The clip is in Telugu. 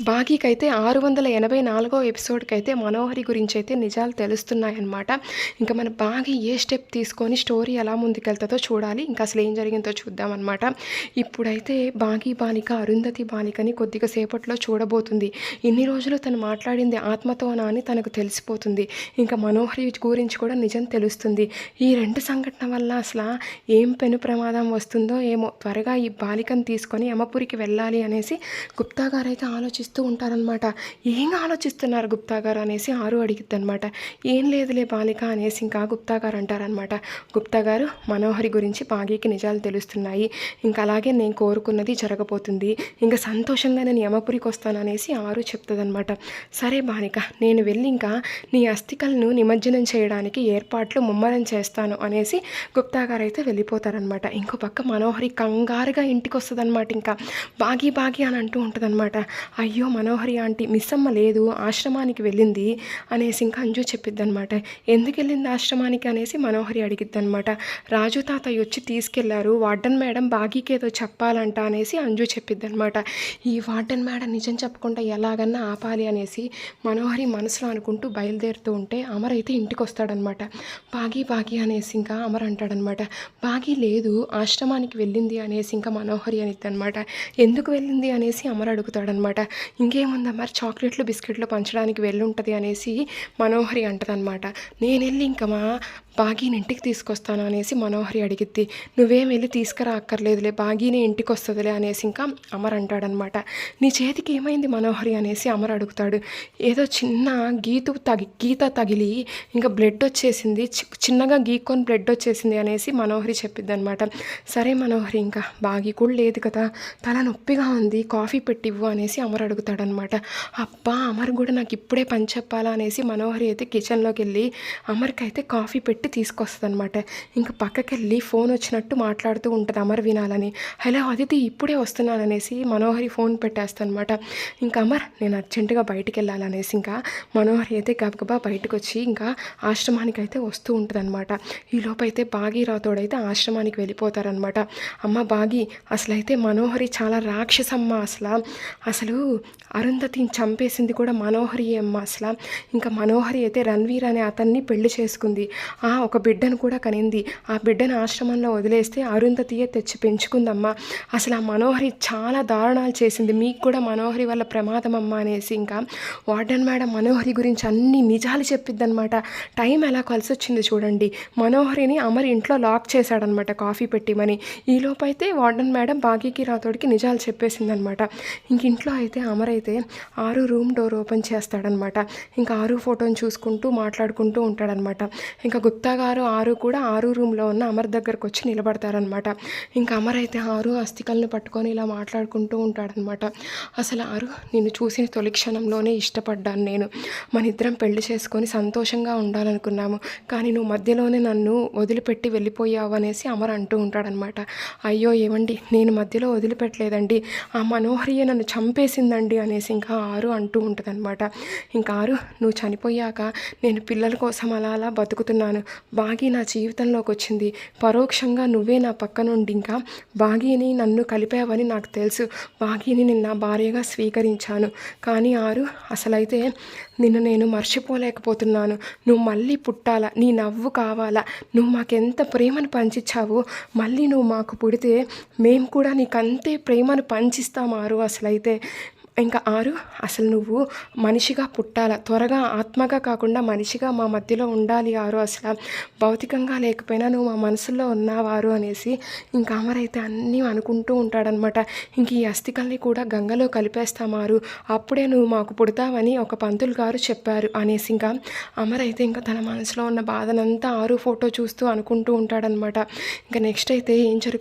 బాగీకైతే ఆరు వందల ఎనభై నాలుగో ఎపిసోడ్కి అయితే మనోహరి గురించి అయితే నిజాలు తెలుస్తున్నాయన్నమాట. ఇంకా మన బాగి ఏ స్టెప్ తీసుకొని స్టోరీ ఎలా ముందుకెళ్తుందో చూడాలి. ఇంకా అసలు ఏం జరిగిందో చూద్దామన్నమాట. ఇప్పుడైతే బాగి బాలిక అరుంధతి బాలికని కొద్దిగా సేపట్లో చూడబోతుంది. ఇన్ని రోజులు తను మాట్లాడింది ఆత్మతోనా అని తనకు తెలిసిపోతుంది. ఇంకా మనోహరి గురించి కూడా నిజం తెలుస్తుంది. ఈ రెండు సంఘటన వల్ల అసలు ఏం పెను ప్రమాదం వస్తుందో ఏమో త్వరగా ఈ బాలికను తీసుకొని యమపురికి వెళ్ళాలి అనేసి గుప్తా గారైతే అయితే ఆలోచిస్తూ ఉంటారనమాట ఏం ఆలోచిస్తున్నారు గుప్తా గారు అనేసి ఆరు అడిగిద్ది అనమాట ఏం లేదులే బాలిక అనేసి ఇంకా గుప్తా గారు అంటారనమాట గుప్తా గారు మనోహరి గురించి బాగీకి నిజాలు తెలుస్తున్నాయి. ఇంకా అలాగే నేను కోరుకున్నది జరగబోతుంది. ఇంకా సంతోషంగా నేను యమపురికి వస్తాను అనేసి ఆరు చెప్తుందనమాట సరే బాలిక నేను వెళ్ళి ఇంకా నీ అస్థికలను నిమజ్జనం చేయడానికి ఏర్పాట్లు ముమ్మరం చేస్తాను అనేసి గుప్తా గారు అయితే వెళ్ళిపోతారనమాట ఇంకో పక్క మనోహరి కంగారుగా ఇంటికి వస్తుందన్నమాట ఇంకా బాగి బాగి అని అంటూ ఉంటుందన్నమాట. అయ్యో అయ్యో మనోహరి ఆంటీ మిస్సమ్మ లేదు ఆశ్రమానికి వెళ్ళింది అనేసి ఇంకా అంజు చెప్పిద్ది అనమాట ఎందుకు వెళ్ళింది ఆశ్రమానికి అనేసి మనోహరి అడిగిద్ది అనమాట రాజు తాతయ్య వచ్చి తీసుకెళ్ళారు వార్డెన్ మేడం బాగీకి ఏదో చెప్పాలంట అనేసి అంజు చెప్పిద్ది అనమాట ఈ వార్డెన్ మేడం నిజం చెప్పకుండా ఎలాగన్నా ఆపాలి అనేసి మనోహరి మనసులో అనుకుంటూ బయలుదేరుతూ ఉంటే అమర్ అయితే ఇంటికి వస్తాడనమాట బాగి బాగి అనేసి ఇంకా అమర్ అంటాడనమాట బాగి లేదు ఆశ్రమానికి వెళ్ళింది అనేసి ఇంకా మనోహరి అనిద్ది అనమాట ఎందుకు వెళ్ళింది అనేసి అమర్ అడుగుతాడనమాట ఇంకేముందా మరి చాక్లెట్లు బిస్కెట్లు పంచడానికి వెళ్ళుంటుంది అనేసి మనోహరి అంటదనమాట నేను వెళ్ళి ఇంకా మా బాగీని ఇంటికి తీసుకొస్తాను అనేసి మనోహరి అడిగిద్ది. నువ్వేం వెళ్ళి తీసుకురా అక్కర్లేదులే బాగీనే ఇంటికి వస్తుందిలే అనేసి ఇంకా అమర్ అంటాడనమాట. నీ చేతికి ఏమైంది మనోహరి? అనేసి అమర్ అడుగుతాడు. ఏదో చిన్న గీతు తగి గీత తగిలి ఇంకా బ్లడ్ వచ్చేసింది చి- చిన్నగా గీక్కొని బ్లడ్ వచ్చేసింది అనేసి మనోహరి చెప్పిద్ది అనమాట సరే మనోహరి ఇంకా బాగి కూడా లేదు కదా తల నొప్పిగా ఉంది కాఫీ పెట్టివ్వు అనేసి అమర్ అడుగుతాడనమాట. అబ్బా అమర్ కూడా నాకు ఇప్పుడే పని చెప్పాలా? అనేసి మనోహరి అయితే కిచెన్లోకి వెళ్ళి అమర్కి అయితే కాఫీ పెట్టి తీసుకొస్తుంది అనమాట ఇంకా పక్కకి వెళ్ళి ఫోన్ వచ్చినట్టు మాట్లాడుతూ ఉంటుంది అమర్ వినాలని. హలో అదితి ఇప్పుడే వస్తున్నాను అనేసి మనోహరి ఫోన్ పెట్టేస్తానమాట ఇంకా అమర్ నేను అర్జెంటుగా బయటికి వెళ్ళాలనేసి ఇంకా మనోహరి అయితే గబగబా బయటకు వచ్చి ఇంకా ఆశ్రమానికి అయితే వస్తూ ఉంటుందన్నమాట. ఈలోపైతే ఈ లోపైతే ఆశ్రమానికి వెళ్ళిపోతారనమాట అమ్మ బాగి అసలైతే మనోహరి చాలా రాక్షసమ్మ అసలు. అసలు అరుంధతిని చంపేసింది కూడా మనోహరి అమ్మ అసలు. ఇంకా మనోహరి అయితే రణ్వీర్ అనే అతన్ని పెళ్ళి చేసుకుంది. ఆ ఒక బిడ్డను కూడా కనింది. ఆ బిడ్డను ఆశ్రమంలో వదిలేస్తే అరుంధతియే తెచ్చి పెంచుకుందమ్మా. అసలు ఆ మనోహరి చాలా దారుణాలు చేసింది. మీకు కూడా మనోహరి వల్ల ప్రమాదం అమ్మా అనేసి ఇంకా వార్డెన్ మేడం మనోహరి గురించి అన్ని నిజాలు చెప్పిద్దనమాట టైం ఎలా కలిసి వచ్చింది చూడండి. మనోహరిని అమర్ ఇంట్లో లాక్ చేశాడనమాట కాఫీ పెట్టిమని ఈలోపైతే వార్డెన్ మేడం బాగీకి రాతోడికి నిజాలు చెప్పేసిందనమాట ఇంక ఇంట్లో అయితే అమర్ అయితే ఆరు రూమ్ డోర్ ఓపెన్ చేస్తాడనమాట ఇంకా ఆరు ఫోటోని చూసుకుంటూ మాట్లాడుకుంటూ ఉంటాడనమాట ఇంకా గుప్తా గారు ఆరు కూడా ఆరు రూమ్లో ఉన్న అమర్ దగ్గరకు వచ్చి నిలబడతారనమాట ఇంకా అమర్ అయితే ఆరు అస్థికలను పట్టుకొని ఇలా మాట్లాడుకుంటూ ఉంటాడనమాట అసలు ఆరు నిన్ను చూసిన తొలి క్షణంలోనే ఇష్టపడ్డాను నేను. మన ఇద్దరం పెళ్ళి చేసుకొని సంతోషంగా ఉండాలనుకున్నాము. కానీ నువ్వు మధ్యలోనే నన్ను వదిలిపెట్టి వెళ్ళిపోయావు అనేసి అమర్ అంటూ ఉంటాడనమాట అయ్యో ఏమండి నేను మధ్యలో వదిలిపెట్టలేదండి. ఆ మనోహరియే నన్ను చంపేసిందండి అనేసి ఇంకా ఆరు అంటూ ఉంటుందన్నమాట. ఇంకా ఆరు నువ్వు చనిపోయాక నేను పిల్లల కోసం అలా అలా బతుకుతున్నాను. బాగి నా జీవితంలోకి వచ్చింది పరోక్షంగా నువ్వే నా పక్క నుండి ఇంకా బాగీని నన్ను కలిపావని నాకు తెలుసు. బాగీని నిన్న నా భార్యగా స్వీకరించాను. కానీ ఆరు అసలైతే నిన్ను నేను మర్చిపోలేకపోతున్నాను. నువ్వు మళ్ళీ పుట్టాలా? నీ నవ్వు కావాలా? నువ్వు మాకెంత ప్రేమను పంచిచ్చావో? మళ్ళీ నువ్వు మాకు పుడితే మేము కూడా నీకంతే ప్రేమను పంచిస్తామారు అసలైతే. ఇంకా ఆరు అసలు నువ్వు మనిషిగా పుట్టాల? త్వరగా ఆత్మగా కాకుండా మనిషిగా మా మధ్యలో ఉండాలి ఆరు అసలు. భౌతికంగా లేకపోయినా నువ్వు మా మనసులో ఉన్నావారు అనేసి ఇంకా అమరైతే అన్నీ అనుకుంటూ ఉంటాడనమాట. ఇంక ఈ అస్థికల్ని కూడా గంగలో కలిపేస్తామారు అప్పుడే నువ్వు మాకు పుడతావని ఒక పంతులు గారు చెప్పారు అనేసి ఇంకా అమరైతే ఇంకా తన మనసులో ఉన్న బాధనంతా ఆరు ఫోటో చూస్తూ అనుకుంటూ ఉంటాడనమాట. ఇంకా నెక్స్ట్ అయితే ఏం జరుగుతుంది?